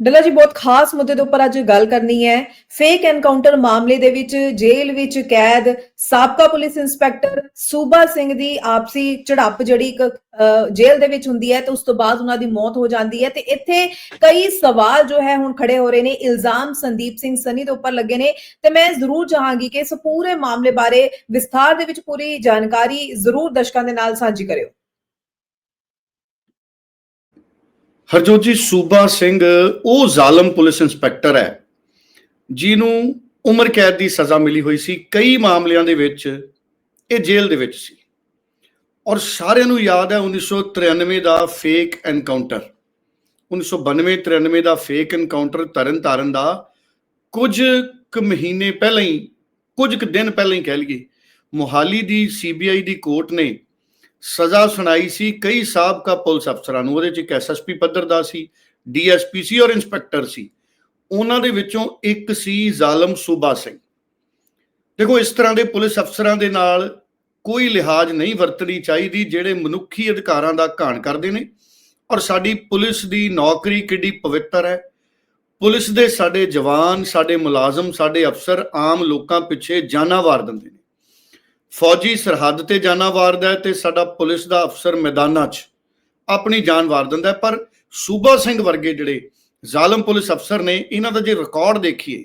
ਡੱਲਾ ਜੀ, ਬਹੁਤ ਖਾਸ ਮੁੱਦੇ ਦੇ ਉੱਪਰ ਅੱਜ ਗੱਲ ਕਰਨੀ ਹੈ। ਫੇਕ ਐਨਕਾਊਂਟਰ ਮਾਮਲੇ ਦੇ ਵਿੱਚ, ਜੇਲ੍ਹ ਵਿੱਚ ਕੈਦ, ਸਾਬਕਾ ਪੁਲਿਸ ਇੰਸਪੈਕਟਰ ਸੂਬਾ ਸਿੰਘ ਦੀ ਆਪਸੀ ਝੜਪ ਜਿਹੜੀ ਇੱਕ ਜੇਲ੍ਹ ਦੇ ਵਿੱਚ ਹੁੰਦੀ ਹੈ ਤੇ ਉਸ ਤੋਂ ਬਾਅਦ ਉਹਨਾਂ ਦੀ ਮੌਤ ਹੋ ਜਾਂਦੀ ਹੈ ਤੇ ਇੱਥੇ ਕਈ ਸਵਾਲ ਜੋ ਹੈ ਹੁਣ ਖੜੇ ਹੋ ਰਹੇ ਨੇ। ਇਲਜ਼ਾਮ ਸੰਦੀਪ ਸਿੰਘ ਸਨੀ ਦੇ ਉੱਪਰ ਲੱਗੇ ਨੇ ਤੇ ਮੈਂ ਜ਼ਰੂਰ ਚਾਹਾਂਗੀ ਕਿ ਇਸ ਪੂਰੇ ਮਾਮਲੇ ਬਾਰੇ ਵਿਸਥਾਰ ਦੇ ਵਿੱਚ ਪੂਰੀ ਜਾਣਕਾਰੀ ਜ਼ਰੂਰ ਦਰਸ਼ਕਾਂ ਦੇ ਨਾਲ ਸਾਂਝੀ ਕਰਿਓ। ਹਰਜੋਤ ਜੀ, ਸੂਬਾ ਸਿੰਘ, ਉਹ ਜ਼ਾਲਮ ਪੁਲਿਸ ਇੰਸਪੈਕਟਰ ਹੈ, ਜਿਹਨੂੰ ਉਮਰ ਕੈਦ ਦੀ ਸਜ਼ਾ ਮਿਲੀ ਹੋਈ ਸੀ। ਕਈ ਮਾਮਲਿਆਂ ਦੇ ਵਿੱਚ ਇਹ ਜੇਲ੍ਹ ਦੇ ਵਿੱਚ ਸੀ। ਔਰ ਸਾਰਿਆਂ ਨੂੰ ਯਾਦ ਹੈ 1993 ਦਾ ਫੇਕ ਐਨਕਾਊਂਟਰ 1992 93 ਦਾ ਫੇਕ ਐਨਕਾਊਂਟਰ ਤਰਨ ਤਾਰਨ ਦਾ ਕੁਝ ਕੁ ਮਹੀਨੇ ਪਹਿਲਾਂ ਹੀ, ਕੁਝ ਕੁ ਦਿਨ ਪਹਿਲਾਂ ਹੀ ਕਹਿ ਲਈਏ, ਮੁਹਾਲੀ ਦੀ ਸੀਬੀਆਈ ਦੀ ਕੋਰਟ ਨੇ ਸਜ਼ਾ ਸੁਣਾਈ ਸੀ ਕਈ ਸਾਬਕਾ ਪੁਲਿਸ ਅਫਸਰਾਂ ਨੂੰ, ਉਹਦੇ ਚ ਇੱਕ ਐਸਐਸਪੀ ਪੱਧਰ ਦਾ ਸੀ ਡੀਐਸਪੀ ਸੀ ਔਰ ਇੰਸਪੈਕਟਰ ਸੀ। ਉਹਨਾਂ ਦੇ ਵਿੱਚੋਂ ਇੱਕ ਸੀ ਜ਼ਾਲਮ ਸੂਬਾ ਸਿੰਘ। ਦੇਖੋ, ਇਸ ਤਰ੍ਹਾਂ ਦੇ ਪੁਲਿਸ ਅਫਸਰਾਂ ਦੇ ਨਾਲ ਕੋਈ ਲਿਹਾਜ਼ ਨਹੀਂ ਵਰਤਣੀ ਚਾਹੀਦੀ, ਜਿਹੜੇ ਮਨੁੱਖੀ ਅਧਿਕਾਰਾਂ ਦਾ ਘਾਣ ਕਰਦੇ ਨੇ। ਔਰ ਸਾਡੀ ਪੁਲਿਸ ਦੀ ਨੌਕਰੀ ਕਿੱਡੀ ਪਵਿੱਤਰ ਹੈ। ਪੁਲਿਸ ਦੇ ਸਾਡੇ ਜਵਾਨ, ਸਾਡੇ ਮੁਲਾਜ਼ਮ, ਸਾਡੇ ਅਫਸਰ ਆਮ ਲੋਕਾਂ ਪਿੱਛੇ ਜਾਨਾਂ ਵਾਰ ਦਿੰਦੇ ਨੇ। ਫੌਜੀ ਸਰਹੱਦ ਤੇ ਜਾਨਾਂ ਵਾਰਦਾ ਹੈ ਤੇ ਸਾਡਾ ਪੁਲਿਸ ਦਾ ਅਫਸਰ ਮੈਦਾਨਾਂ 'ਚ ਆਪਣੀ ਜਾਨ ਵਾਰ ਦਿੰਦਾ ਹੈ। ਪਰ ਸੂਬਾ ਸਿੰਘ ਵਰਗੇ ਜਿਹੜੇ ਜ਼ਾਲਮ ਪੁਲਿਸ ਅਫਸਰ ਨੇ, ਇਹਨਾਂ ਦਾ ਜੇ ਰਿਕਾਰਡ ਦੇਖੀਏ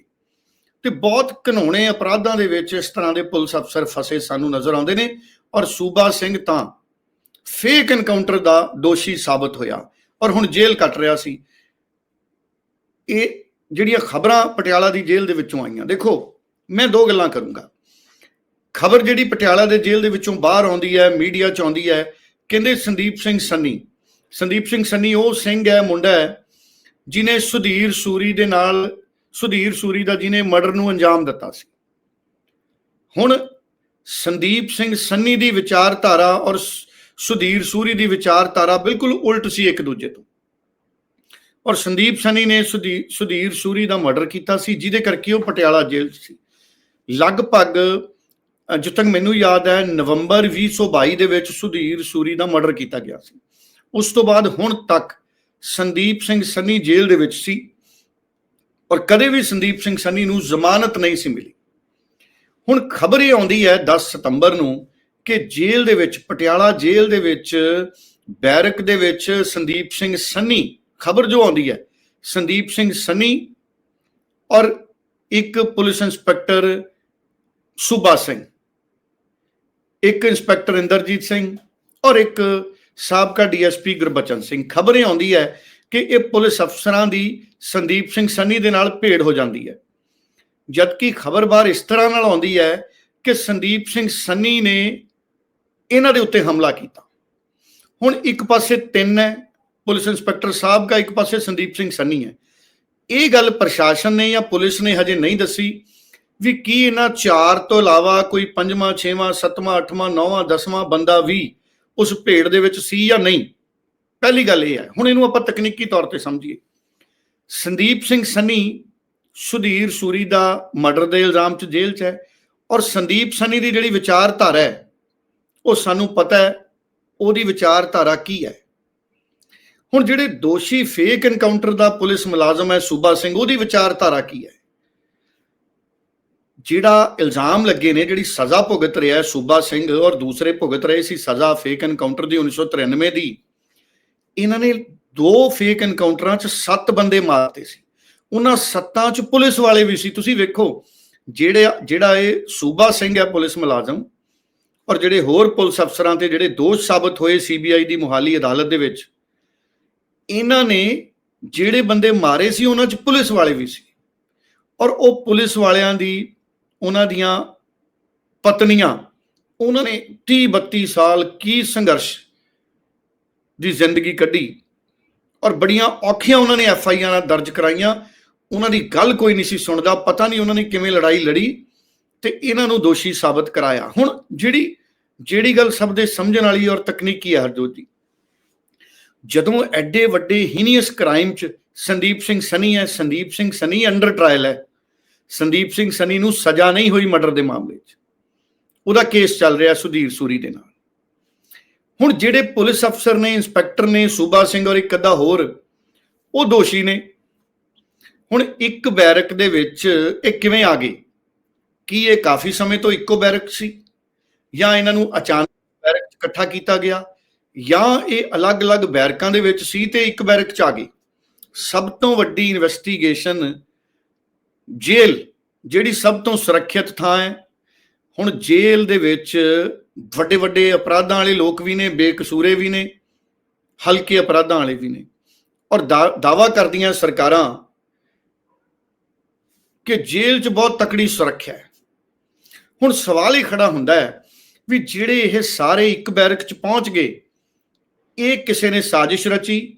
ਤੇ ਬਹੁਤ ਘਨੋਣੇ ਅਪਰਾਧਾਂ ਦੇ ਵਿੱਚ ਇਸ ਤਰ੍ਹਾਂ ਦੇ ਪੁਲਿਸ ਅਫਸਰ ਫਸੇ ਸਾਨੂੰ ਨਜ਼ਰ ਆਉਂਦੇ ਨੇ ਔਰ ਸੂਬਾ ਸਿੰਘ ਤਾਂ ਫੇਕ ਐਨਕਾਊਂਟਰ ਦਾ ਦੋਸ਼ੀ ਸਾਬਤ ਹੋਇਆ ਔਰ ਹੁਣ ਜੇਲ੍ਹ ਕੱਟ ਰਿਹਾ ਸੀ। ਇਹ ਜਿਹੜੀਆਂ ਖਬਰਾਂ ਪਟਿਆਲਾ ਦੀ ਜੇਲ੍ਹ ਦੇ ਵਿੱਚੋਂ ਆਈਆਂ, ਦੇਖੋ, ਮੈਂ ਦੋ ਗੱਲਾਂ ਕਰੂੰਗਾ। ਖਬਰ ਜਿਹੜੀ ਪਟਿਆਲਾ ਦੇ ਜੇਲ੍ਹ ਦੇ ਵਿੱਚੋਂ ਬਾਹਰ ਆਉਂਦੀ ਹੈ, ਮੀਡੀਆ 'ਚ ਆਉਂਦੀ ਹੈ, ਕਹਿੰਦੇ ਸੰਦੀਪ ਸਿੰਘ ਸੰਨੀ। ਸੰਦੀਪ ਸਿੰਘ ਸੰਨੀ ਉਹ ਸਿੰਘ ਹੈ, ਮੁੰਡਾ ਹੈ ਜਿਨੇ ਸੁਧੀਰ ਸੂਰੀ ਦੇ ਨਾਲ, ਸੁਧੀਰ ਸੂਰੀ ਦਾ ਜਿਨੇ ਮਰਡਰ ਨੂੰ ਅੰਜਾਮ ਦਿੱਤਾ ਸੀ। ਹੁਣ ਸੰਦੀਪ ਸਿੰਘ ਸੰਨੀ ਦੀ ਵਿਚਾਰਧਾਰਾ ਔਰ ਸੁਧੀਰ ਸੂਰੀ ਦੀ ਵਿਚਾਰਧਾਰਾ ਬਿਲਕੁਲ ਉਲਟ ਸੀ ਇੱਕ ਦੂਜੇ ਤੋਂ। ਔਰ ਸੰਦੀਪ ਸੰਨੀ ਨੇ ਸੁਧੀ- ਸੁਧੀਰ ਸੂਰੀ ਦਾ ਮਰਡਰ ਕੀਤਾ ਸੀ, ਜਿਹਦੇ ਕਰਕੇ ਉਹ ਪਟਿਆਲਾ ਜੇਲ੍ਹ 'ਚ ਸੀ। ਲਗਭਗ ਜਿੱਥੇ ਤੱਕ ਮੈਨੂੰ ਯਾਦ ਹੈ, ਨਵੰਬਰ 2022 ਦੇ ਵਿੱਚ ਸੁਧੀਰ ਸੂਰੀ ਦਾ ਮਰਡਰ ਕੀਤਾ ਗਿਆ ਸੀ। ਉਸ ਤੋਂ ਬਾਅਦ ਹੁਣ ਤੱਕ ਸੰਦੀਪ ਸਿੰਘ ਸੰਨੀ ਜੇਲ੍ਹ ਦੇ ਵਿੱਚ ਸੀ ਔਰ ਕਦੇ ਵੀ ਸੰਦੀਪ ਸਿੰਘ ਸੰਨੀ ਨੂੰ ਜ਼ਮਾਨਤ ਨਹੀਂ ਸੀ ਮਿਲੀ। ਹੁਣ ਖਬਰ ਇਹ ਆਉਂਦੀ ਹੈ 10 ਸਤੰਬਰ ਨੂੰ ਕਿ ਜੇਲ੍ਹ ਦੇ ਵਿੱਚ, ਪਟਿਆਲਾ ਜੇਲ੍ਹ ਦੇ ਵਿੱਚ, ਬੈਰਕ ਦੇ ਵਿੱਚ ਸੰਦੀਪ ਸਿੰਘ ਸੰਨੀ, ਖਬਰ ਜੋ ਆਉਂਦੀ ਹੈ, ਸੰਦੀਪ ਸਿੰਘ ਸੰਨੀ ਔਰ ਇੱਕ ਪੁਲਿਸ ਇੰਸਪੈਕਟਰ ਸੂਬਾ ਸਿੰਘ। ਇੱਕ ਇੰਸਪੈਕਟਰ ਇੰਦਰਜੀਤ ਸਿੰਘ ਔਰ ਇੱਕ ਸਾਬਕਾ ਡੀਐਸਪੀ ਗੁਰਬਚਨ ਸਿੰਘ। ਖਬਰ ਇਹ ਆਉਂਦੀ ਹੈ ਕਿ ਇਹ ਪੁਲਿਸ ਅਫਸਰਾਂ ਦੀ ਸੰਦੀਪ ਸਿੰਘ ਸੰਨੀ ਦੇ ਨਾਲ ਭੇੜ ਹੋ ਜਾਂਦੀ ਹੈ। ਜਦਕਿ ਖਬਰ ਬਾਹਰ ਇਸ ਤਰ੍ਹਾਂ ਨਾਲ ਆਉਂਦੀ ਹੈ ਕਿ ਸੰਦੀਪ ਸਿੰਘ ਸੰਨੀ ਨੇ ਇਹਨਾਂ ਦੇ ਉੱਤੇ ਹਮਲਾ ਕੀਤਾ। ਹੁਣ ਇੱਕ ਪਾਸੇ ਤਿੰਨ ਹੈ, ਪੁਲਿਸ ਇੰਸਪੈਕਟਰ ਸਾਹਿਬ ਦਾ ਇੱਕ ਪਾਸੇ ਸੰਦੀਪ ਸਿੰਘ ਸੰਨੀ ਹੈ। ਇਹ ਗੱਲ ਪ੍ਰਸ਼ਾਸਨ ਨੇ ਜਾਂ ਪੁਲਿਸ ਨੇ ਹਜੇ ਨਹੀਂ ਦੱਸੀ। ਵੀ ਕੀ ਇਹਨਾਂ ਚਾਰ ਤੋਂ ਇਲਾਵਾ ਕੋਈ ਪੰਜਵਾਂ, ਛੇਵਾਂ, ਸੱਤਵਾਂ, ਅੱਠਵਾਂ, ਨੌਵਾਂ, ਦਸਵਾਂ ਬੰਦਾ ਵੀ ਉਸ ਭੇੜ ਦੇ ਵਿੱਚ ਸੀ ਜਾਂ ਨਹੀਂ? ਪਹਿਲੀ ਗੱਲ ਇਹ ਹੈ। ਹੁਣ ਇਹਨੂੰ ਆਪਾਂ ਤਕਨੀਕੀ ਤੌਰ ਤੇ ਸਮਝੀਏ। ਸੰਦੀਪ ਸਿੰਘ ਸੰਨੀ ਸੁਧੀਰ ਸੂਰੀ ਦਾ ਮਰਡਰ ਦੇ ਇਲਜ਼ਾਮ 'ਚ ਜੇਲ੍ਹ 'ਚ ਹੈ ਔਰ ਸੰਦੀਪ ਸੰਨੀ ਦੀ ਜਿਹੜੀ ਵਿਚਾਰਧਾਰਾ ਹੈ, ਉਹ ਸਾਨੂੰ ਪਤਾ ਹੈ ਉਹਦੀ ਵਿਚਾਰਧਾਰਾ ਕੀ ਹੈ। ਹੁਣ ਜਿਹੜੇ ਦੋਸ਼ੀ ਫੇਕ ਐਨਕਾਊਂਟਰ ਦਾ ਪੁਲਿਸ ਮੁਲਾਜ਼ਮ ਹੈ ਸੂਬਾ ਸਿੰਘ, ਉਹਦੀ ਵਿਚਾਰਧਾਰਾ ਕੀ ਹੈ? ਜਿਹੜਾ ਇਲਜ਼ਾਮ ਲੱਗੇ ਨੇ, ਜਿਹੜੀ ਸਜ਼ਾ ਭੁਗਤ ਰਿਹਾ ਸੂਬਾ ਸਿੰਘ ਔਰ ਦੂਸਰੇ ਭੁਗਤ ਰਹੇ ਸੀ ਸਜ਼ਾ ਫੇਕ ਐਨਕਾਊਂਟਰ ਦੀ 1993 ਦੀ, ਇਹਨਾਂ ਨੇ ਦੋ ਫੇਕ ਐਨਕਾਊਂਟਰਾਂ 'ਚ ਸੱਤ ਬੰਦੇ ਮਾਰਤੇ ਸੀ। ਉਹਨਾਂ ਸੱਤਾਂ 'ਚ ਪੁਲਿਸ ਵਾਲੇ ਵੀ ਸੀ। ਤੁਸੀਂ ਵੇਖੋ, ਜਿਹੜੇ ਜਿਹੜਾ ਇਹ ਸੂਬਾ ਸਿੰਘ ਹੈ ਪੁਲਿਸ ਮੁਲਾਜ਼ਮ ਔਰ ਜਿਹੜੇ ਹੋਰ ਪੁਲਿਸ ਅਫਸਰਾਂ ਤੇ ਜਿਹੜੇ ਦੋਸ਼ ਸਾਬਤ ਹੋਏ ਸੀਬੀਆਈ ਦੀ ਮੁਹਾਲੀ ਅਦਾਲਤ ਦੇ ਵਿੱਚ, ਇਹਨਾਂ ਨੇ ਜਿਹੜੇ ਬੰਦੇ ਮਾਰੇ ਸੀ, ਉਹਨਾਂ 'ਚ ਪੁਲਿਸ ਵਾਲੇ ਵੀ ਸੀ। ਔਰ ਉਹ ਪੁਲਿਸ ਵਾਲਿਆਂ ਦੀ ਉਹਨਾਂ ਦੀਆਂ ਪਤਨੀਆਂ, ਉਹਨਾਂ ਨੇ 30 32 ਸਾਲ ਕੀ ਸੰਘਰਸ਼ ਦੀ ਜ਼ਿੰਦਗੀ ਕੱਢੀ ਔਰ ਬੜੀਆਂ ਔਖੀਆਂ ਉਹਨਾਂ ਨੇ ਐਫ ਆਈ ਆਰ ਦਰਜ ਕਰਾਈਆਂ। ਉਹਨਾਂ ਦੀ ਗੱਲ ਕੋਈ ਨਹੀਂ ਸੀ ਸੁਣਦਾ, ਪਤਾ ਨਹੀਂ ਉਹਨਾਂ ਨੇ ਕਿਵੇਂ ਲੜਾਈ ਲੜੀ ਤੇ ਇਹਨਾਂ ਨੂੰ ਦੋਸ਼ੀ ਸਾਬਤ ਕਰਾਇਆ। ਹੁਣ ਜਿਹੜੀ ਜਿਹੜੀ ਗੱਲ ਸਭ ਦੇ ਸਮਝਣ ਵਾਲੀ ਔਰ ਤਕਨੀਕੀ ਹੈ ਹਰਜੋਤ ਜੀ। ਜਦੋਂ ਐਡੇ ਵੱਡੇ ਹੀਨੀਅਸ ਕ੍ਰਾਈਮ ਚ ਸੰਦੀਪ ਸਿੰਘ ਸਨੀ ਹੈ, ਸੰਦੀਪ ਸਿੰਘ ਸਨੀ ਅੰਡਰ ਟ੍ਰਾਇਲ ਹੈ। ਸੰਦੀਪ ਸਿੰਘ ਸਨੀ ਨੂੰ ਸਜ਼ਾ ਨਹੀਂ ਹੋਈ ਮਰਡਰ ਦੇ ਮਾਮਲੇ 'ਚ। ਉਹਦਾ ਕੇਸ ਚੱਲ ਰਿਹਾ ਸੁਧੀਰ ਸੂਰੀ ਦੇ ਨਾਲ। ਹੁਣ ਜਿਹੜੇ ਪੁਲਿਸ ਅਫਸਰ ਨੇ, ਇੰਸਪੈਕਟਰ ਨੇ, ਸੂਬਾ ਸਿੰਘ ਔਰ ਇੱਕ ਅੱਧਾ ਹੋਰ, ਉਹ ਦੋਸ਼ੀ ਨੇ। ਹੁਣ ਇੱਕ ਬੈਰਕ ਦੇ ਵਿੱਚ ਇਹ ਕਿਵੇਂ ਆ ਗਏ? ਕੀ ਇਹ ਕਾਫੀ ਸਮੇਂ ਤੋਂ ਇੱਕੋ ਬੈਰਕ ਸੀ? ਜਾਂ ਇਹਨਾਂ ਨੂੰ ਅਚਾਨਕ ਬੈਰਕ 'ਚ ਇਕੱਠਾ ਕੀਤਾ ਗਿਆ? ਜਾਂ ਇਹ ਅਲੱਗ-ਅਲੱਗ ਬੈਰਕਾਂ ਦੇ ਵਿੱਚ ਸੀ ਤੇ ਇੱਕ ਬੈਰਕ 'ਚ ਆ ਗਏ? ਸਭ ਤੋਂ ਵੱਡੀ ਇਨਵੈਸਟੀਗੇਸ਼ਨ ਜੇਲ੍ਹ, ਜਿਹੜੀ ਸਭ ਤੋਂ ਸੁਰੱਖਿਅਤ ਥਾਂ ਹੈ। ਹੁਣ ਜੇਲ੍ਹ ਦੇ ਵਿੱਚ ਵੱਡੇ ਵੱਡੇ ਅਪਰਾਧਾਂ ਵਾਲੇ ਲੋਕ ਵੀ ਨੇ, ਬੇਕਸੂਰੇ ਵੀ ਨੇ, ਹਲਕੇ ਅਪਰਾਧਾਂ ਵਾਲੇ ਵੀ ਨੇ। ਔਰ ਦਾਵਾ ਕਰਦੀਆਂ ਸਰਕਾਰਾਂ ਕਿ ਜੇਲ੍ਹ 'ਚ ਬਹੁਤ ਤਕੜੀ ਸੁਰੱਖਿਆ ਹੈ। ਹੁਣ ਸਵਾਲ ਹੀ ਖੜਾ ਹੁੰਦਾ ਹੈ ਵੀ ਜਿਹੜੇ ਇਹ ਸਾਰੇ ਇੱਕ ਬੈਰਕ 'ਚ ਪਹੁੰਚ ਗਏ, ਇਹ ਕਿਸੇ ਨੇ ਸਾਜ਼ਿਸ਼ ਰਚੀ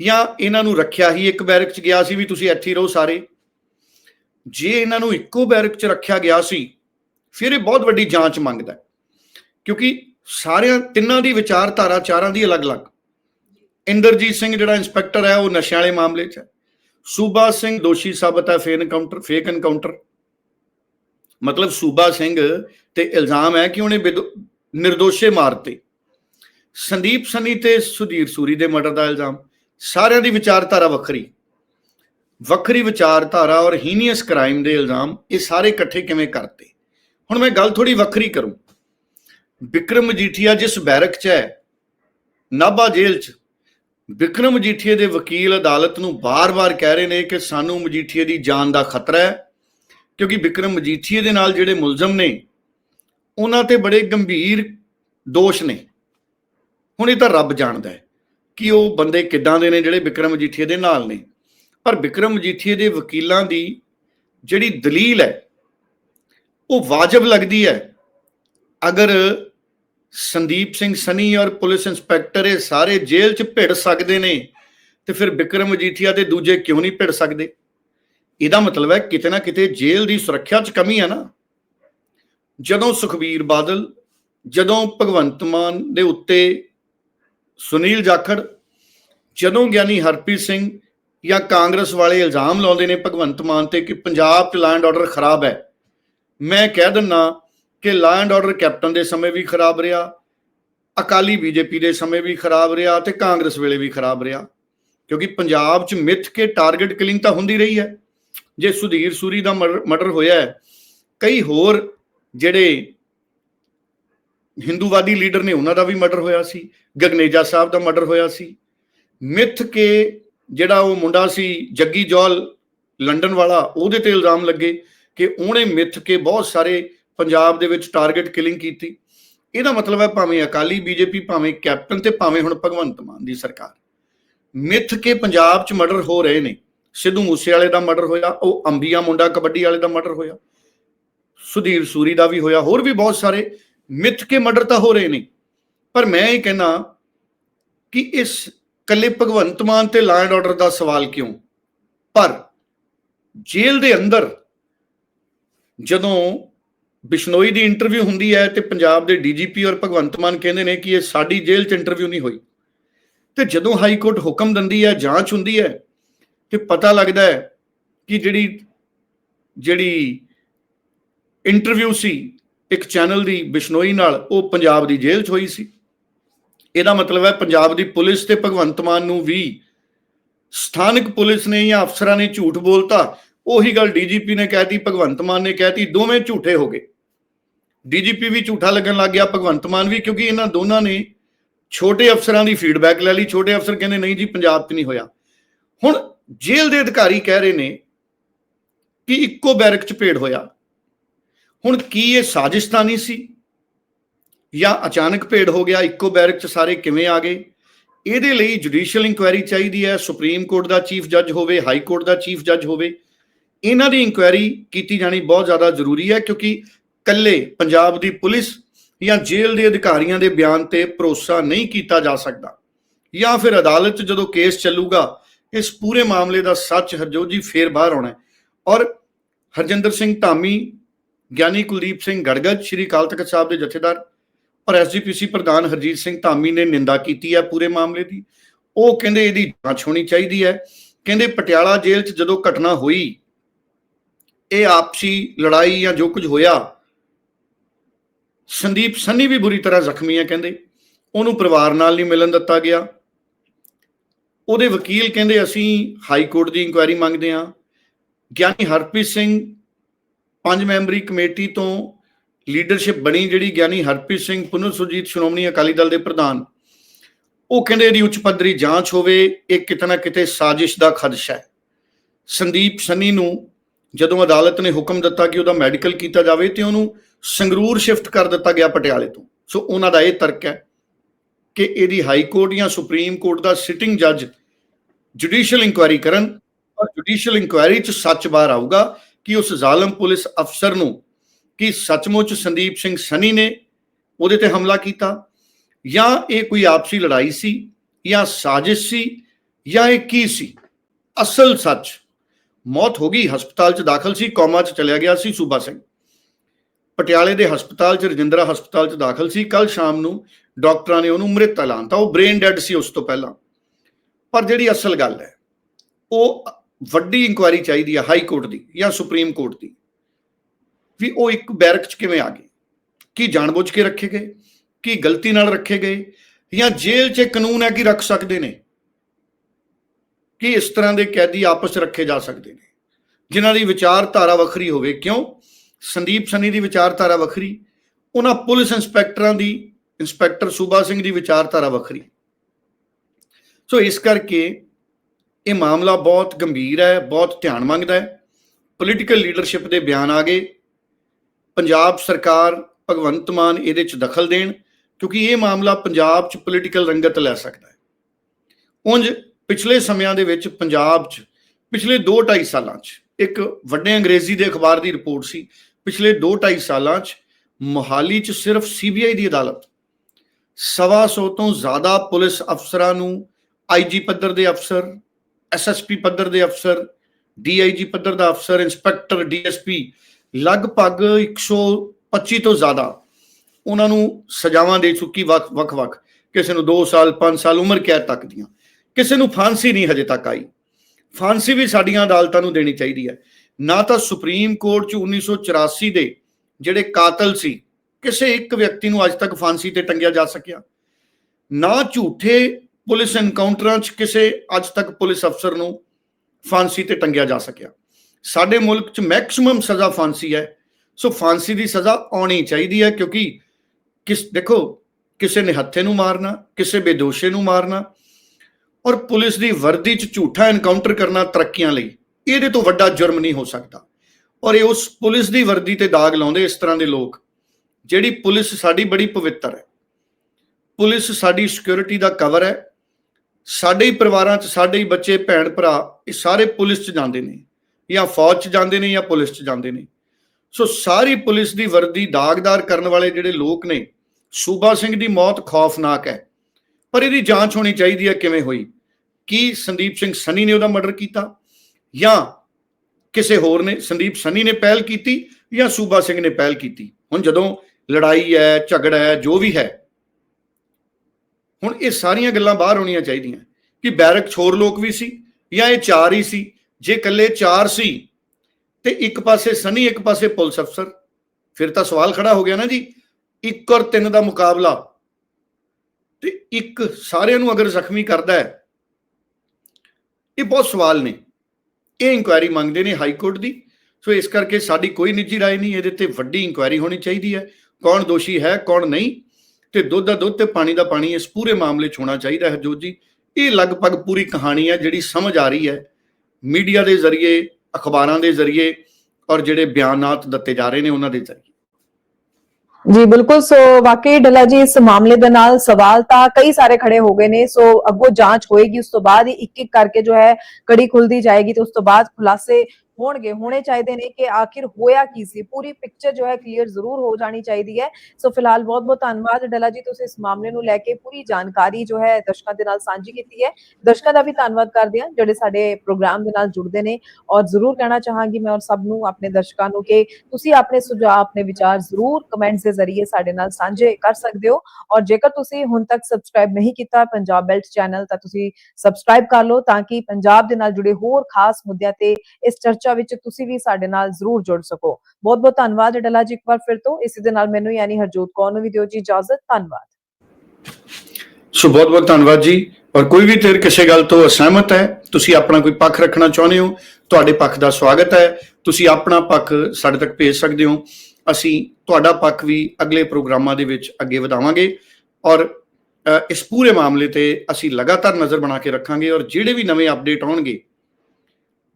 ਜਾਂ ਇਹਨਾਂ ਨੂੰ ਰੱਖਿਆ ਹੀ ਇੱਕ ਬੈਰਕ 'ਚ ਗਿਆ ਸੀ ਵੀ ਤੁਸੀਂ ਇੱਥੇ ਰਹੋ ਸਾਰੇ? ਜੇ ਇਹਨਾਂ ਨੂੰ ਇੱਕੋ ਬੈਰਕ 'ਚ ਰੱਖਿਆ ਗਿਆ ਸੀ, ਫਿਰ ਇਹ ਬਹੁਤ ਵੱਡੀ ਜਾਂਚ ਮੰਗਦਾ ਕਿਉਂਕਿ ਸਾਰਿਆਂ, ਤਿੰਨਾਂ ਦੀ ਵਿਚਾਰਧਾਰਾ, ਚਾਰਾਂ ਦੀ ਅਲੱਗ-ਅਲੱਗ। ਇੰਦਰਜੀਤ ਸਿੰਘ ਜਿਹੜਾ ਇੰਸਪੈਕਟਰ ਹੈ, ਉਹ ਨਸ਼ਿਆਂ ਵਾਲੇ ਮਾਮਲੇ 'ਚ ਹੈ। ਸੂਬਾ ਸਿੰਘ ਦੋਸ਼ੀ ਸਾਬਤ ਹੈ ਫੇਕ ਐਨਕਾਊਂਟਰ ਫੇਕ ਐਨਕਾਊਂਟਰ ਮਤਲਬ ਸੂਬਾ ਸਿੰਘ ਤੇ ਇਲਜ਼ਾਮ ਹੈ ਕਿ ਉਹਨੇ ਨਿਰਦੋਸ਼ੇ ਮਾਰਤੇ। ਸੰਦੀਪ ਸਨੀ ਤੇ ਸੁਧੀਰ ਸੂਰੀ ਦੇ ਮਰਡਰ ਦਾ ਇਲਜ਼ਾਮ। ਸਾਰਿਆਂ ਦੀ ਵਿਚਾਰਧਾਰਾ ਵੱਖਰੀ। ਵੱਖਰੀ ਵਿਚਾਰਧਾਰਾ ਔਰ ਹੀਨੀਅਸ ਕ੍ਰਾਈਮ ਦੇ ਇਲਜ਼ਾਮ ਇਹ ਸਾਰੇ ਇਕੱਠੇ ਕਿਵੇਂ ਕਰਤੇ? ਹੁਣ ਮੈਂ ਗੱਲ ਥੋੜੀ ਵੱਖਰੀ ਕਰੂੰ। ਵਿਕਰਮ ਮਜੀਠੀਆ ਜਿਸ ਬੈਰਕ 'ਚ ਹੈ, ਨਾਭਾ ਜੇਲ੍ਹ 'ਚ ਵਿਕਰਮ ਮਜੀਠੀਏ ਦੇ ਵਕੀਲ ਅਦਾਲਤ ਨੂੰ ਬਾਰ-ਬਾਰ ਕਹਿ ਰਹੇ ਨੇ ਕਿ ਸਾਨੂੰ ਮਜੀਠੀਏ ਦੀ ਜਾਨ ਦਾ ਖਤਰਾ ਹੈ, ਕਿਉਂਕਿ ਵਿਕਰਮ ਮਜੀਠੀਏ ਦੇ ਨਾਲ ਜਿਹੜੇ ਮੁਲਜ਼ਮ ਨੇ, ਉਹਨਾਂ ਤੇ ਬੜੇ ਗੰਭੀਰ ਦੋਸ਼ ਨੇ। ਹੁਣ ਇਹ ਤਾਂ ਰੱਬ ਜਾਣਦਾ ਹੈ ਕਿ ਉਹ ਬੰਦੇ ਕਿੱਦਾਂ ਦੇ ਨੇ ਜਿਹੜੇ ਵਿਕਰਮ ਮਜੀਠੀਏ ਦੇ ਨਾਲ ਨੇ। ਪਰ ਵਿਕਰਮ ਮਜੀਠੀਏ ਦੇ ਵਕੀਲਾਂ ਦੀ ਜਿਹੜੀ ਦਲੀਲ ਹੈ, ਉਹ ਵਾਜਬ ਲੱਗਦੀ ਹੈ। ਅਗਰ ਸੰਦੀਪ ਸਿੰਘ ਸਨੀ ਔਰ ਪੁਲਿਸ ਇੰਸਪੈਕਟਰ ਇਹ ਸਾਰੇ ਜੇਲ੍ਹ 'ਚ ਭਿੜ ਸਕਦੇ ਨੇ, ਤੇ ਫਿਰ ਵਿਕਰਮ ਮਜੀਠੀਆ ਤੇ ਦੂਜੇ ਕਿਉਂ ਨਹੀਂ ਭਿੜ ਸਕਦੇ? ਇਹਦਾ ਮਤਲਬ ਹੈ ਕਿਤੇ ਨਾ ਕਿਤੇ ਜੇਲ੍ਹ ਦੀ ਸੁਰੱਖਿਆ 'ਚ ਕਮੀ ਹੈ ਨਾ। ਜਦੋਂ ਸੁਖਬੀਰ ਬਾਦਲ, ਜਦੋਂ ਭਗਵੰਤ ਮਾਨ ਦੇ ਉੱਤੇ ਸੁਨੀਲ ਜਾਖੜ, ਜਦੋਂ ਗਿਆਨੀ ਹਰਪ੍ਰੀਤ ਸਿੰਘ ਜਾਂ ਕਾਂਗਰਸ ਵਾਲੇ ਇਲਜ਼ਾਮ ਲਾਉਂਦੇ ਨੇ ਭਗਵੰਤ ਮਾਨ ਤੇ ਕਿ ਪੰਜਾਬ 'ਚ ਲੈਂਡ ਆਰਡਰ ਖਰਾਬ ਹੈ। ਮੈਂ ਕਹਿ ਦਿੰਨਾ ਕਿ ਲਾ ਐਂਡ ਆਰਡਰ ਕੈਪਟਨ ਦੇ ਸਮੇਂ ਵੀ ਖਰਾਬ ਰਿਹਾ, ਅਕਾਲੀ ਬੀਜੇਪੀ ਦੇ ਸਮੇਂ ਵੀ ਖਰਾਬ ਰਿਹਾ ਤੇ ਕਾਂਗਰਸ ਵੇਲੇ ਵੀ ਖਰਾਬ ਰਿਹਾ। ਕਿਉਂਕਿ ਪੰਜਾਬ 'ਚ ਮਿੱਥ ਕੇ ਟਾਰਗੇਟ ਕਿਲਿੰਗ ਤਾਂ ਹੁੰਦੀ ਰਹੀ ਹੈ। ਜੇ ਸੁਧੀਰ ਸੂਰੀ ਦਾ ਮਰਡਰ ਹੋਇਆ ਹੈ, ਕਈ ਹੋਰ ਜਿਹੜੇ ਹਿੰਦੂਵਾਦੀ ਲੀਡਰ ਨੇ ਉਹਨਾਂ ਦਾ ਵੀ ਮਰਡਰ ਹੋਇਆ ਸੀ, ਗਗਨੇਜਾ ਸਾਹਿਬ ਦਾ ਮਰਡਰ ਹੋਇਆ ਸੀ। ਮਿੱਥ ਕੇ ਜਿਹੜਾ ਉਹ ਮੁੰਡਾ ਸੀ ਜੱਗੀ ਜੌਲ ਲੰਡਨ ਵਾਲਾ, ਉਹਦੇ ਤੇ ਇਲਜ਼ਾਮ ਲੱਗੇ ਕਿ ਉਹਨੇ ਮਿੱਥ ਕੇ ਬਹੁਤ ਸਾਰੇ ਪੰਜਾਬ ਦੇ ਵਿੱਚ ਟਾਰਗੇਟ ਕਿਲਿੰਗ ਕੀਤੀ। ਇਹਦਾ ਮਤਲਬ ਹੈ ਭਾਵੇਂ ਅਕਾਲੀ ਬੀਜੇਪੀ, ਭਾਵੇਂ ਕੈਪਟਨ ਤੇ ਭਾਵੇਂ ਹੁਣ ਭਗਵੰਤ ਮਾਨ ਦੀ ਸਰਕਾਰ। ਮਿੱਥ ਕੇ ਪੰਜਾਬ 'ਚ ਮਰਡਰ ਹੋ ਰਹੇ ਨੇ। ਸਿੱਧੂ ਮੂਸੇ ਵਾਲੇ ਦਾ ਮਰਡਰ ਹੋਇਆ, ਉਹ ਅੰਬੀਆ ਮੁੰਡਾ, ਕਬੱਡੀ ਵਾਲੇ ਦਾ ਮਰਡਰ ਹੋਇਆ। ਸੁਧੀਰ ਸੂਰੀ ਦਾ ਵੀ ਹੋਇਆ, ਹੋਰ ਵੀ ਬਹੁਤ ਸਾਰੇ। ਮਿੱਥ ਕੇ ਮਰਡਰ ਤਾਂ ਹੋ ਰਹੇ ਨੇ। ਪਰ ਮੈਂ ਇਹ ਕਹਿਣਾ ਕਿ ਇਸ ਕੱਲੇ ਭਗਵੰਤ ਮਾਨ ਤੇ ਲਾ ਐਂਡ ਆਰਡਰ ਦਾ ਸਵਾਲ ਕਿਉਂ? ਪਰ ਜੇਲ੍ਹ ਦੇ ਅੰਦਰ ਜਦੋਂ ਬਿਸ਼ਨੋਈ ਦੀ ਇੰਟਰਵਿਊ ਹੁੰਦੀ ਹੈ ਤੇ ਪੰਜਾਬ ਦੇ ਡੀਜੀਪੀ ਔਰ ਭਗਵੰਤ ਮਾਨ ਕਹਿੰਦੇ ਨੇ ਕਿ ਇਹ ਸਾਡੀ ਜੇਲ੍ਹ 'ਚ ਇੰਟਰਵਿਊ ਨਹੀਂ ਹੋਈ। ਤੇ ਜਦੋਂ ਹਾਈ ਕੋਰਟ ਹੁਕਮ ਦਿੰਦੀ ਹੈ, ਜਾਂਚ ਹੁੰਦੀ ਹੈ, ਤੇ ਪਤਾ ਲੱਗਦਾ ਹੈ ਕਿ ਜਿਹੜੀ ਜਿਹੜੀ ਇੰਟਰਵਿਊ ਸੀ ਇੱਕ ਚੈਨਲ ਦੀ ਬਿਸ਼ਨੋਈ ਨਾਲ, ਉਹ ਪੰਜਾਬ ਦੀ ਜੇਲ੍ਹ 'ਚ ਹੋਈ ਸੀ। ਇਹਦਾ ਮਤਲਬ ਹੈ ਪੰਜਾਬ ਦੀ ਪੁਲਿਸ ਤੇ ਭਗਵੰਤ ਮਾਨ ਨੂੰ ਵੀ ਸਥਾਨਕ ਪੁਲਿਸ ਨੇ ਜਾਂ ਅਫਸਰਾਂ ਨੇ ਝੂਠ ਬੋਲਤਾ, ਉਹੀ ਗੱਲ ਡੀਜੀਪੀ ਨੇ ਕਹਿਤੀ ਭਗਵੰਤ ਮਾਨ ਨੇ ਕਹਿਤੀ ਦੋਵੇਂ ਝੂਠੇ ਹੋ ਗਏ। ਡੀਜੀਪੀ ਵੀ ਝੂਠਾ ਲੱਗਣ ਲੱਗ ਗਿਆ, ਭਗਵੰਤ ਮਾਨ ਵੀ, ਕਿਉਂਕਿ ਇਹਨਾਂ ਦੋਨਾਂ ਨੇ ਛੋਟੇ ਅਫਸਰਾਂ ਦੀ ਫੀਡਬੈਕ ਲੈ ਲਈ। ਛੋਟੇ ਅਫਸਰ ਕਹਿੰਦੇ, ਨਹੀਂ ਜੀ, ਪੰਜਾਬ 'ਚ ਨਹੀਂ ਹੋਇਆ। ਹੁਣ ਜੇਲ੍ਹ ਦੇ ਅਧਿਕਾਰੀ ਕਹਿ ਰਹੇ ਨੇ ਕਿ ਇੱਕੋ ਬੈਰਕ 'ਚ ਭੇੜ ਹੋਇਆ। ਹੁਣ ਕੀ ਇਹ ਸਾਜ਼ਿਸ਼ ਤਾਂ ਨਹੀਂ ਸੀ? ਜਾਂ ਅਚਾਨਕ ਭੇੜ ਹੋ ਗਿਆ, ਇੱਕੋ ਬੈਰਕ 'ਚ ਸਾਰੇ ਕਿਵੇਂ ਆ ਗਏ? ਇਹਦੇ ਲਈ ਜੁਡੀਸ਼ੀਅਲ ਇਨਕੁਆਇਰੀ ਚਾਹੀਦੀ ਹੈ, ਸੁਪਰੀਮ ਕੋਰਟ ਦਾ ਚੀਫ ਜੱਜ ਹੋਵੇ, ਹਾਈ ਕੋਰਟ ਦਾ ਚੀਫ ਜੱਜ ਹੋਵੇ। ਇਹਨਾਂ ਦੀ ਇਨਕੁਆਇਰੀ ਕੀਤੀ ਜਾਣੀ ਬਹੁਤ ਜ਼ਿਆਦਾ ਜ਼ਰੂਰੀ ਹੈ, ਕਿਉਂਕਿ ਕੱਲੇ ਪੰਜਾਬ ਦੀ ਪੁਲਿਸ ਜਾਂ ਜੇਲ੍ਹ ਦੇ ਅਧਿਕਾਰੀਆਂ ਦੇ ਬਿਆਨ ਤੇ ਭਰੋਸਾ ਨਹੀਂ ਕੀਤਾ ਜਾ ਸਕਦਾ। ਜਾਂ ਫਿਰ ਅਦਾਲਤ 'ਚ ਜਦੋਂ ਕੇਸ ਚੱਲੂਗਾ, ਇਸ ਪੂਰੇ ਮਾਮਲੇ ਦਾ ਸੱਚ ਹਰਜੋਤ ਜੀ ਫੇਰ ਬਾਹਰ ਆਉਣਾ ਔਰ ਹਰਜਿੰਦਰ ਸਿੰਘ ਧਾਮੀ, ਗਿਆਨੀ ਕੁਲਦੀਪ ਸਿੰਘ ਗੜਗੜ ਸ਼੍ਰੀ ਅਕਾਲ ਤਖਤ ਸਾਹਿਬ ਦੇ ਜਥੇਦਾਰ ਔਰ ਐਸਜੀਪੀਸੀ ਪ੍ਰਧਾਨ ਹਰਜੀਤ ਸਿੰਘ ਧਾਮੀ ਨੇ ਨਿੰਦਾ ਕੀਤੀ ਹੈ ਪੂਰੇ ਮਾਮਲੇ ਦੀ। ਉਹ ਕਹਿੰਦੇ ਇਹਦੀ ਜਾਂਚ ਹੋਣੀ ਚਾਹੀਦੀ ਹੈ। ਕਹਿੰਦੇ ਪਟਿਆਲਾ ਜੇਲ੍ਹ 'ਚ ਜਦੋਂ ਘਟਨਾ ਹੋਈ, ਇਹ ਆਪਸੀ ਲੜਾਈ ਜਾਂ ਜੋ ਕੁਝ ਹੋਇਆ, ਸੰਦੀਪ ਸੰਨੀ ਵੀ ਬੁਰੀ ਤਰ੍ਹਾਂ ਜ਼ਖਮੀ ਹੈ ਕਹਿੰਦੇ। ਉਹਨੂੰ ਪਰਿਵਾਰ ਨਾਲ ਨਹੀਂ ਮਿਲਣ ਦਿੱਤਾ ਗਿਆ। ਉਹਦੇ ਵਕੀਲ ਕਹਿੰਦੇ ਅਸੀਂ ਹਾਈ ਕੋਰਟ ਦੀ ਇਨਕੁਆਇਰੀ ਮੰਗਦੇ ਹਾਂ। ਗਿਆਨੀ ਹਰਪ੍ਰੀਤ ਸਿੰਘ ਪੰਜ ਮੈਂਬਰੀ ਕਮੇਟੀ ਤੋਂ ਲੀਡਰਸ਼ਿਪ ਬਣੀ ਜਿਹੜੀ ਗਿਆਨੀ ਹਰਪ੍ਰੀਤ ਸਿੰਘ ਪੁਨਰ ਸੁਰਜੀਤ ਸ਼੍ਰੋਮਣੀ ਅਕਾਲੀ ਦਲ ਦੇ ਪ੍ਰਧਾਨ। ਉਹ ਕਹਿੰਦੇ ਇਹਦੀ ਉੱਚ ਪੱਧਰੀ ਜਾਂਚ ਹੋਵੇ, ਇਹ ਕਿਤੇ ਨਾ ਕਿਤੇ ਸਾਜ਼ਿਸ਼ ਦਾ ਖਦਸ਼ਾ ਹੈ। ਸੰਦੀਪ ਸੰਨੀ ਨੂੰ ਜਦੋਂ ਅਦਾਲਤ ਨੇ ਹੁਕਮ ਦਿੱਤਾ ਕਿ ਉਹਦਾ ਮੈਡੀਕਲ ਕੀਤਾ ਜਾਵੇ ਤੇ ਉਹਨੂੰ ਸੰਗਰੂਰ ਸ਼ਿਫਟ ਕਰ ਦਿੱਤਾ ਗਿਆ ਪਟਿਆਲੇ ਤੋਂ। ਸੋ ਉਹਨਾਂ ਦਾ ਇਹ ਤਰਕ ਹੈ ਕਿ ਇਹਦੀ ਹਾਈ ਕੋਰਟ ਜਾਂ ਸੁਪਰੀਮ ਕੋਰਟ ਦਾ ਸਿਟਿੰਗ ਜੱਜ ਜੁਡੀਸ਼ੀਅਲ ਇਨਕੁਆਇਰੀ ਕਰਨ ਔਰ ਜੁਡੀਸ਼ੀਅਲ ਇਨਕੁਆਇਰੀ 'ਚ ਸੱਚ ਬਾਹਰ ਆਊਗਾ ਕਿ ਉਸ ਜ਼ਾਲਮ ਪੁਲਿਸ ਅਫਸਰ ਨੂੰ ਕਿ ਸੱਚਮੁੱਚ ਸੰਦੀਪ ਸਿੰਘ ਸਨੀ ਨੇ ਉਹਦੇ ਤੇ ਹਮਲਾ ਕੀਤਾ ਜਾਂ ਇਹ ਕੋਈ ਆਪਸੀ ਲੜਾਈ ਸੀ ਜਾਂ ਸਾਜ਼ਿਸ਼ ਸੀ ਜਾਂ ਇਹ ਕੀ ਸੀ? ਅਸਲ ਸੱਚ, ਮੌਤ ਹੋ ਗਈ, ਹਸਪਤਾਲ 'ਚ ਦਾਖਲ ਸੀ, ਕੋਮਾ 'ਚ ਚਲਿਆ ਗਿਆ ਸੀ ਸੂਬਾ ਸਿੰਘ। ਪਟਿਆਲੇ ਦੇ ਹਸਪਤਾਲ 'ਚ, ਰਜਿੰਦਰਾ ਹਸਪਤਾਲ 'ਚ ਦਾਖਲ ਸੀ। ਕੱਲ ਸ਼ਾਮ ਨੂੰ ਡਾਕਟਰਾਂ ਨੇ ਉਹਨੂੰ ਮ੍ਰਿਤ ਐਲਾਨਤਾ ਉਹ ਬ੍ਰੇਨ ਡੈਡ ਸੀ ਉਸ ਤੋਂ ਪਹਿਲਾਂ। ਪਰ ਜਿਹੜੀ ਅਸਲ ਗੱਲ ਹੈ, ਉਹ ਵੱਡੀ ਇਨਕੁਆਇਰੀ ਚਾਹੀਦੀ ਹੈ ਹਾਈ ਕੋਰਟ ਦੀ ਜਾਂ ਸੁਪਰੀਮ ਕੋਰਟ ਦੀ। ਵੀ ਉਹ ਇੱਕ ਬੈਰਕ 'ਚ ਕਿਵੇਂ ਆ ਗਏ? ਕੀ ਜਾਣਬੁੱਝ ਕੇ ਰੱਖੇ ਗਏ? ਕੀ ਗਲਤੀ ਨਾਲ ਰੱਖੇ ਗਏ? ਜਾਂ ਜੇਲ੍ਹ 'ਚ ਕਾਨੂੰਨ ਹੈ ਕਿ ਰੱਖ ਸਕਦੇ ਨੇ? ਕਿ ਇਸ ਤਰ੍ਹਾਂ ਦੇ ਕੈਦੀ ਆਪਸ ਰੱਖੇ ਜਾ ਸਕਦੇ ਨੇ? ਜਿਨ੍ਹਾਂ ਦੀ ਵਿਚਾਰਧਾਰਾ ਵੱਖਰੀ ਹੋਵੇ, ਕਿਉਂ? ਸੰਦੀਪ ਸਨੀ ਦੀ ਵਿਚਾਰਧਾਰਾ ਵੱਖਰੀ, ਉਹਨਾਂ ਪੁਲਿਸ ਇੰਸਪੈਕਟਰਾਂ ਦੀ, ਇੰਸਪੈਕਟਰ ਸੂਬਾ ਸਿੰਘ ਦੀ ਵਿਚਾਰਧਾਰਾ ਵੱਖਰੀ। ਸੋ ਇਸ ਕਰਕੇ ਇਹ ਮਾਮਲਾ ਬਹੁਤ ਗੰਭੀਰ ਹੈ, ਬਹੁਤ ਧਿਆਨ ਮੰਗਦਾ ਹੈ। ਪੋਲੀਟੀਕਲ ਲੀਡਰਸ਼ਿਪ ਦੇ ਬਿਆਨ ਆ ਗਏ। ਪੰਜਾਬ ਸਰਕਾਰ ਭਗਵੰਤ ਮਾਨ ਇਹਦੇ 'ਚ ਦਖਲ ਦੇਣ, ਕਿਉਂਕਿ ਇਹ ਮਾਮਲਾ ਪੰਜਾਬ 'ਚ ਪੋਲੀਟੀਕਲ ਰੰਗਤ ਲੈ ਸਕਦਾ ਹੈ। ਉਂਝ ਪਿਛਲੇ ਸਮਿਆਂ ਦੇ ਵਿੱਚ ਪੰਜਾਬ 'ਚ, ਪਿਛਲੇ 2-2.5 ਸਾਲਾਂ 'ਚ, ਇੱਕ ਵੱਡੇ ਅੰਗਰੇਜ਼ੀ ਦੇ ਅਖਬਾਰ ਦੀ ਰਿਪੋਰਟ ਸੀ, ਪਿਛਲੇ 2-2.5 ਸਾਲਾਂ 'ਚ ਮੋਹਾਲੀ 'ਚ ਸਿਰਫ ਸੀਬੀਆਈ ਦੀ ਅਦਾਲਤ, ਸਵਾ ਸੌ ਤੋਂ ਜ਼ਿਆਦਾ ਪੁਲਿਸ ਅਫਸਰਾਂ ਨੂੰ ਆਈਜੀ ਪੱਧਰ ਦੇ ਅਫਸਰ ਐਸਐਸਪੀ ਪੱਧਰ ਦੇ ਅਫਸਰ ਡੀਆਈਜੀ ਪੱਧਰ ਦਾ ਅਫਸਰ, ਇੰਸਪੈਕਟਰ ਡੀਐਸਪੀ ਲਗਭਗ 125 ਤੋਂ ਜ਼ਿਆਦਾ ਉਹਨਾਂ ਨੂੰ ਸਜ਼ਾਵਾਂ ਦੇ ਚੁੱਕੀ ਵੱਖ ਵੱਖ ਵੱਖ। ਕਿਸੇ ਨੂੰ 2 ਸਾਲ 5 ਸਾਲ ਉਮਰ ਕੈਦ ਤੱਕ ਦੀਆਂ। ਕਿਸੇ ਨੂੰ ਫਾਂਸੀ ਨਹੀਂ ਹਜੇ ਤੱਕ ਆਈ। ਫਾਂਸੀ ਵੀ ਸਾਡੀਆਂ ਅਦਾਲਤਾਂ ਨੂੰ ਦੇਣੀ ਚਾਹੀਦੀ ਹੈ। ਨਾ ਤਾਂ ਸੁਪਰੀਮ ਕੋਰਟ ਚ 1984 ਦੇ ਜਿਹੜੇ ਕਾਤਲ ਸੀ, ਕਿਸੇ ਇੱਕ ਵਿਅਕਤੀ ਨੂੰ ਅੱਜ ਤੱਕ ਫਾਂਸੀ ਤੇ ਟੰਗਿਆ ਜਾ ਸਕਿਆ। ਨਾ ਝੂਠੇ ਪੁਲਿਸ ਐਨਕਾਊਂਟਰਾਂ ਚ ਕਿਸੇ ਅੱਜ ਤੱਕ ਪੁਲਿਸ ਅਫਸਰ ਨੂੰ ਫਾਂਸੀ ਤੇ ਟੰਗਿਆ ਜਾ ਸਕਿਆ। ਸਾਡੇ ਮੁਲਕ ਚ ਮੈਕਸਿਮਮ ਸਜ਼ਾ ਫਾਂਸੀ ਹੈ। ਸੋ ਫਾਂਸੀ ਦੀ ਸਜ਼ਾ ਆਉਣੀ ਚਾਹੀਦੀ ਹੈ ਕਿਉਂਕਿ ਕਿਸ, ਦੇਖੋ, ਕਿਸੇ ਨੇ ਹੱਥੇ ਨੂੰ ਮਾਰਨਾ, ਕਿਸੇ ਬੇਦੋਸ਼ੇ ਨੂੰ ਮਾਰਨਾ ਔਰ ਪੁਲਿਸ ਦੀ ਵਰਦੀ 'ਚ ਝੂਠਾ ਐਨਕਾਊਂਟਰ ਕਰਨਾ ਤਰੱਕੀਆਂ ਲਈ। ਇਹਦੇ ਤੋਂ ਵੱਡਾ ਜੁਰਮ ਨਹੀਂ ਹੋ ਸਕਦਾ। ਔਰ ਇਹ ਉਸ ਪੁਲਿਸ ਦੀ ਵਰਦੀ ਤੇ ਦਾਗ ਲਾਉਂਦੇ ਇਸ ਤਰ੍ਹਾਂ ਦੇ ਲੋਕ, ਜਿਹੜੀ ਪੁਲਿਸ ਸਾਡੀ ਬੜੀ ਪਵਿੱਤਰ ਹੈ। ਪੁਲਿਸ ਸਾਡੀ ਸਿਕਿਉਰਿਟੀ ਦਾ ਕਵਰ ਹੈ। ਸਾਡੇ ਹੀ ਪਰਿਵਾਰਾਂ 'ਚ ਸਾਡੇ ਹੀ ਬੱਚੇ, ਭੈਣ, ਭਰਾ, ਇਹ ਸਾਰੇ ਪੁਲਿਸ 'ਚ ਜਾਂਦੇ ਨੇ। ਜਾਂ ਫੌਜ 'ਚ ਜਾਂਦੇ ਨੇ ਜਾਂ ਪੁਲਿਸ 'ਚ ਜਾਂਦੇ ਨੇ। ਸੋ ਸਾਰੀ ਪੁਲਿਸ ਦੀ ਵਰਦੀ ਦਾਗਦਾਰ ਕਰਨ ਵਾਲੇ ਜਿਹੜੇ ਲੋਕ ਨੇ, ਸੂਬਾ ਸਿੰਘ ਦੀ ਮੌਤ ਖੌਫਨਾਕ ਹੈ। ਪਰ ਇਹਦੀ ਜਾਂਚ ਹੋਣੀ ਚਾਹੀਦੀ ਹੈ ਕਿਵੇਂ ਹੋਈ? ਕੀ ਸੰਦੀਪ ਸਿੰਘ ਸਨੀ ਨੇ ਉਹਦਾ ਮਰਡਰ ਕੀਤਾ? ਜਾਂ ਕਿਸੇ ਹੋਰ ਨੇ, ਸੰਦੀਪ ਸਨੀ ਨੇ ਪਹਿਲ ਕੀਤੀ ਜਾਂ ਸੂਬਾ ਸਿੰਘ ਨੇ ਪਹਿਲ ਕੀਤੀ? ਹੁਣ ਜਦੋਂ ਲੜਾਈ ਹੈ, ਝਗੜਾ ਹੈ, ਜੋ ਵੀ ਹੈ, ਹੁਣ ਇਹ ਸਾਰੀਆਂ ਗੱਲਾਂ ਬਾਹਰ ਹੋਣੀਆਂ ਚਾਹੀਦੀਆਂ। ਕਿ ਬੈਰਕ ਛੋਰ ਲੋਕ ਵੀ ਸੀ ਜਾਂ ਇਹ ਚਾਰ ਹੀ ਸੀ ਜੇ ਇਕੱਲੇ ਚਾਰ ਸੀ ਤੇ ਇੱਕ ਪਾਸੇ ਸਨੀ ਇੱਕ ਪਾਸੇ ਪੁਲਿਸ ਅਫਸਰ ਫਿਰ ਤਾਂ ਸਵਾਲ ਖੜਾ ਹੋ ਗਿਆ ਨਾ ਜੀ ਇੱਕ ਔਰ ਤਿੰਨ ਦਾ ਮੁਕਾਬਲਾ ਤੇ ਇੱਕ ਸਾਰਿਆਂ ਨੂੰ ਅਗਰ ਜ਼ਖਮੀ ਕਰਦਾ ਹੈ ਇਹ ਬਹੁਤ ਸਵਾਲ ਨੇ ਇਹ ਇਨਕੁਆਇਰੀ ਮੰਗਦੇ ਨੇ ਹਾਈ ਕੋਰਟ ਦੀ ਸੋ ਇਸ ਕਰਕੇ ਸਾਡੀ ਕੋਈ ਨਿੱਜੀ رائے ਨਹੀਂ ਇਹਦੇ ਤੇ ਵੱਡੀ ਇਨਕੁਆਇਰੀ ਹੋਣੀ ਚਾਹੀਦੀ ਹੈ ਕੌਣ ਦੋਸ਼ੀ ਹੈ ਕੌਣ ਨਹੀਂ ਤੇ ਦੁੱਧ ਦਾ ਦੁੱਧ ਤੇ ਪਾਣੀ ਦਾ ਪਾਣੀ ਇਸ ਪੂਰੇ ਮਾਮਲੇ 'ਚ ਹੋਣਾ ਚਾਹੀਦਾ ਹੈ ਜੋ ਜੀ ਇਹ ਲਗਭਗ ਪੂਰੀ ਕਹਾਣੀ ਹੈ ਜਿਹੜੀ ਸਮਝ ਆ ਰਹੀ ਹੈ ਮੀਡੀਆ ਦੇ ਜ਼ਰੀਏ, ਅਖਬਾਰਾਂ ਦੇ ਜ਼ਰੀਏ ਔਰ ਜਿਹੜੇ ਬਿਆਨਾਤ ਦਿੱਤੇ ਜਾ ਰਹੇ ਨੇ ਉਹਨਾਂ ਦੇ ਜ਼ਰੀਏ। ਜੀ, ਬਿਲਕੁਲ। ਸੋ ਵਾਕਈ ਡੱਲਾ ਜੀ, ਇਸ ਮਾਮਲੇ ਦੇ ਨਾਲ ਸਵਾਲ ਤਾਂ ਕਈ ਸਾਰੇ ਖੜੇ ਹੋ ਗਏ ਨੇ। ਸੋ ਅੱਗੋਂ ਜਾਂਚ ਹੋਏਗੀ, ਉਸ ਤੋਂ ਬਾਅਦ ਹੀ ਇੱਕ ਇੱਕ ਕਰਕੇ ਜੋ ਹੈ, ਕੜੀ ਖੁੱਲਦੀ ਜਾਏਗੀ ਤੇ ਉਸ ਤੋਂ ਬਾਅਦ ਖੁਲਾਸੇ ਹੋਣਗੇ, ਹੋਣੇ ਚਾਹੀਦੇ ਨੇ ਕਿ ਆਖਿਰ ਹੋਇਆ ਕੀ ਸੀ? ਪੂਰੀ ਪਿਕਚਰ ਜੋ ਹੈ ਕਲੀਅਰ ਜ਼ਰੂਰ ਹੋ ਜਾਣੀ ਚਾਹੀਦੀ ਹੈ। ਸੋ ਫਿਲਹਾਲ ਬਹੁਤ ਬਹੁਤ ਧੰਨਵਾਦ ਡਲਾ ਜੀ, ਤੁਸੀਂ ਇਸ ਮਾਮਲੇ ਨੂੰ ਲੈ ਕੇ ਪੂਰੀ ਜਾਣਕਾਰੀ ਜੋ ਹੈ ਦਰਸ਼ਕਾਂ ਦੇ ਨਾਲ ਸਾਂਝੀ ਕੀਤੀ ਹੈ। ਦਰਸ਼ਕਾਂ ਦਾ ਵੀ ਧੰਨਵਾਦ ਕਰਦੇ ਹਾਂ, ਜਿਹੜੇ ਸਾਡੇ ਪ੍ਰੋਗਰਾਮ ਦੇ ਨਾਲ ਜੁੜਦੇ ਨੇ। ਔਰ ਜ਼ਰੂਰ ਕਹਿਣਾ ਚਾਹਾਂਗੀ ਮੈਂ ਔਰ ਸਭ ਨੂੰ, ਆਪਣੇ ਦਰਸ਼ਕਾਂ ਨੂੰ ਕਿ ਤੁਸੀਂ ਆਪਣੇ ਸੁਝਾਅ, ਆਪਣੇ ਵਿਚਾਰ ਜ਼ਰੂਰ ਕਮੈਂਟਸ ਦੇ ਜ਼ਰੀਏ ਸਾਡੇ ਨਾਲ ਸਾਂਝੇ ਕਰ ਸਕਦੇ ਹੋ। ਔਰ ਜੇਕਰ ਤੁਸੀਂ ਹੁਣ ਤੱਕ ਸਬਸਕ੍ਰਾਈਬ ਨਹੀਂ ਕੀਤਾ ਪੰਜਾਬ ਬੈਲਟ ਚੈਨਲ ਤਾਂ ਤੁਸੀਂ ਸਬਸਕ੍ਰਾਈਬ ਕਰ ਲਓ ਤਾਂ ਕਿ ਪੰਜਾਬ ਦੇ ਨਾਲ ਜੁੜੇ ਹੋਰ ਖਾਸ ਮੁੱਦਿਆਂ ਤੇ ਇਸ ਚਰਚਾ ਵਿੱਚ ਤੁਸੀਂ ਵੀ ਸਾਡੇ ਨਾਲ ਜ਼ਰੂਰ ਜੁੜ ਸਕੋ। ਬਹੁਤ ਬਹੁਤ ਧੰਨਵਾਦ ਡਲਾ ਜੀ ਇੱਕ ਵਾਰ ਫਿਰ ਤੋਂ। ਇਸੇ ਦੇ ਨਾਲ ਮੈਨੂੰ ਯਾਨੀ ਹਰਜੋਤ ਕੌਰ ਨੂੰ ਵੀ ਦਿਓ ਜੀ ਇਜਾਜ਼ਤ। ਧੰਨਵਾਦ। ਸੋ ਬਹੁਤ ਬਹੁਤ ਧੰਨਵਾਦ ਜੀ। ਔਰ ਕੋਈ ਵੀ ਧਿਰ ਕਿਸੇ ਗੱਲ ਤੋਂ ਅਸਹਿਮਤ ਹੈ, ਤੁਸੀਂ ਆਪਣਾ ਕੋਈ ਪੱਖ ਰੱਖਣਾ ਚਾਹੁੰਦੇ ਹੋ, ਤੁਹਾਡੇ ਪੱਖ ਦਾ ਸਵਾਗਤ ਹੈ। ਤੁਸੀਂ ਆਪਣਾ ਪੱਖ ਸਾਡੇ ਤੱਕ ਭੇਜ ਸਕਦੇ ਹੋ। ਅਸੀਂ ਤੁਹਾਡਾ ਪੱਖ ਵੀ ਅਗਲੇ ਪ੍ਰੋਗਰਾਮਾਂ ਦੇ ਵਿੱਚ ਅੱਗੇ ਵਧਾਵਾਂਗੇ। ਔਰ ਇਸ ਪੂਰੇ ਮਾਮਲੇ ਤੇ ਅਸੀਂ ਲਗਾਤਾਰ ਨਜ਼ਰ ਬਣਾ ਕੇ ਰੱਖਾਂਗੇ। ਔਰ ਜਿਹੜੇ ਵੀ ਨਵੇਂ ਅਪਡੇਟ ਆਉਣਗੇ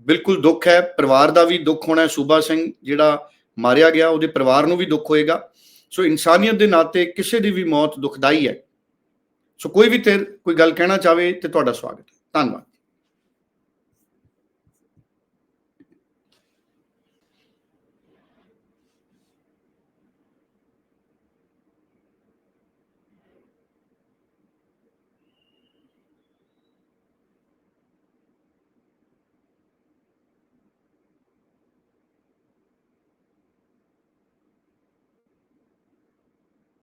ਬਿਲਕੁਲ ਦੁੱਖ ਹੈ, ਪਰਿਵਾਰ ਦਾ ਵੀ ਦੁੱਖ ਹੋਣਾ ਹੈ। ਸੂਬਾ ਸਿੰਘ ਜਿਹੜਾ ਮਾਰਿਆ ਗਿਆ, ਉਹਦੇ ਪਰਿਵਾਰ ਨੂੰ ਵੀ ਦੁੱਖ ਹੋਏਗਾ। ਸੋ ਇਨਸਾਨੀਅਤ ਦੇ ਨਾਤੇ ਕਿਸੇ ਦੀ ਵੀ ਮੌਤ ਦੁਖਦਾਈ ਹੈ। ਸੋ ਕੋਈ ਵੀ ਤੇਰ ਕੋਈ ਗੱਲ ਕਹਿਣਾ ਚਾਹਵੇ ਤੇ ਤੁਹਾਡਾ ਸਵਾਗਤ ਹੈ। ਧੰਨਵਾਦ।